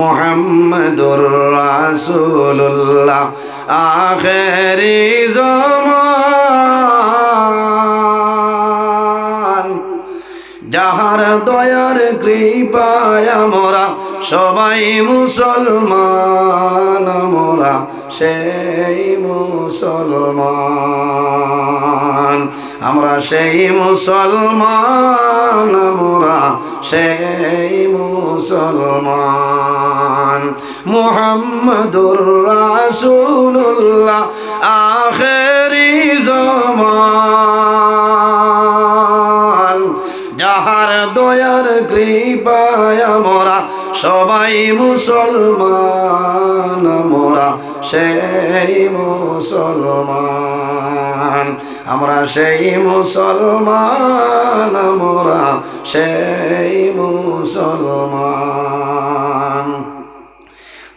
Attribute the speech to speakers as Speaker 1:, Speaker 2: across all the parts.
Speaker 1: মোহাম্মদুর রাসূলুল্লাহ আখেরি জমান। যাহার দয়ার কৃপায় মোরা সবাই মুসলমান মোরা সেই মুসলমান। আমরা সেই মুসলমান আমরা সেই মুসলমান। মোহাম্মদুর রাসুল্লাহ আখেরি কৃপায় মোরা সবাই মুসলমান মোরা সেই মুসলমান। আমরা সেই মুসলমান মোরা সেই মুসলমান।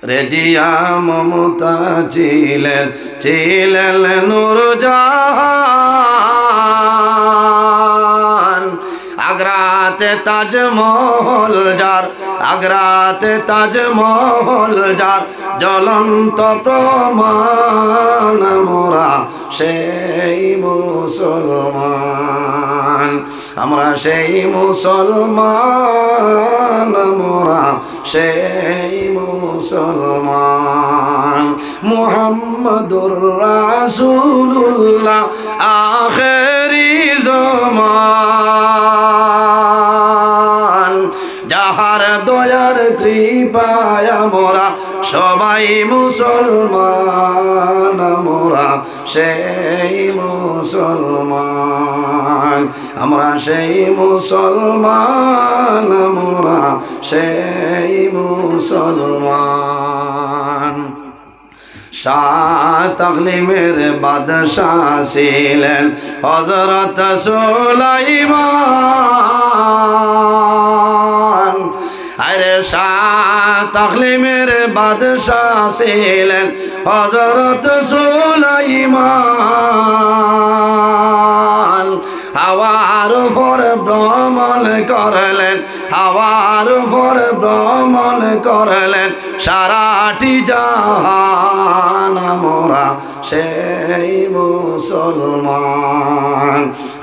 Speaker 1: রেজিয়া মমতা ছিলেন ছিলেন নুরজাহান তাজমহল যার আগ্রাতে তাজমহল যার, জ্বলন্ত প্রমাণ মোরা সেই মুসলমান। আমরা সেই মুসলমান, মোরা সেই মুসলমান। মুহাম্মদুর রাসূলুল্লাহ, আখেরি যাহার দয়ার কৃপায় মোরা, সবাই মুসলমান মোরা, সেই মুসলমান। আমরা সেই মুসলমান মোরা, সেই মুসলমান। সাত তাকলিমের বাদশাহ ছিলেন হজরত সুলাইমান। তাকলিমের বাদশাহ ছিলেন হজরত সুলাইমান। হাওয়ার উপর ভ্রমণ করলেন, হাওয়ার উপর ভ্রমণ করলেন। সারাটি জাহান মোরা সেই মুসলমান,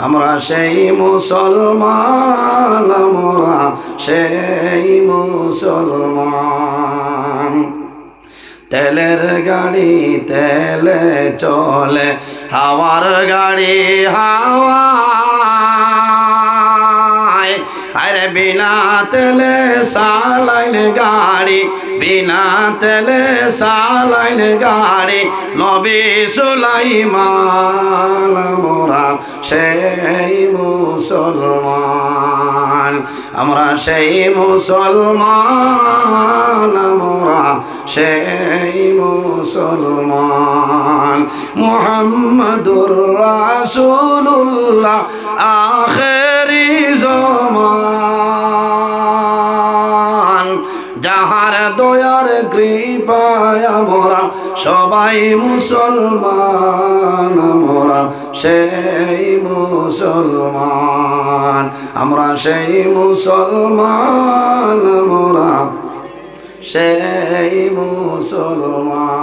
Speaker 1: আমরা সেই মুসলমান মোরা সেই মুসলমান। তেলের গাড়ি তেলে চলে, হাওয়ার গাড়ি হাওয়া আরে বিনা তেলে সালাইন গাড়ি, বিনা তেলে সালাইন গাড়ি, নবী সুলাইমান, মোরা সেই মুসলমান। আমরা সেই মুসলমান মোরা সেই মুসলমান। মুহাম্মদুর রাসূলুল্লাহ, আখেরি জমান। যাহার দয়ার কৃপায় মোরা সবাই মুসলমান মোরা সেই মুসলমান। আমরা সেই মুসলমান মোরা সেই মুসলমান।